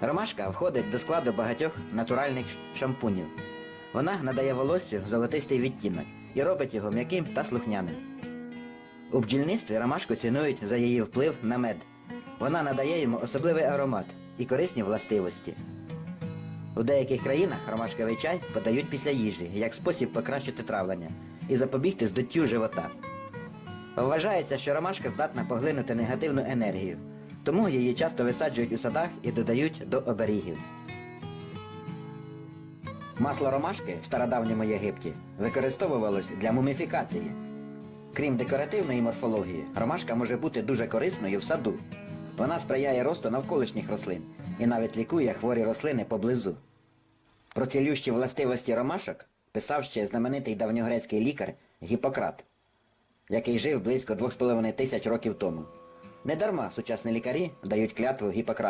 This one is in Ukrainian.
Ромашка входить до складу багатьох натуральних шампунів. Вона надає волоссю золотистий відтінок і робить його м'яким та слухняним. У бджільництві ромашку цінують за її вплив на мед. Вона надає йому особливий аромат і корисні властивості. У деяких країнах ромашковий чай подають після їжі як спосіб покращити травлення і запобігти здуттю живота. Вважається, що ромашка здатна поглинути негативну енергію, тому її часто висаджують у садах і додають до оберігів. Масло ромашки в стародавньому Єгипті використовувалось для муміфікації. Крім декоративної морфології, ромашка може бути дуже корисною в саду. Вона сприяє росту навколишніх рослин і навіть лікує хворі рослини поблизу. Про цілющі властивості ромашок писав ще знаменитий давньогрецький лікар Гіппократ, який жив близько 2,5 тисяч років тому. Недарма сучасні лікарі дають клятву Гіппократу.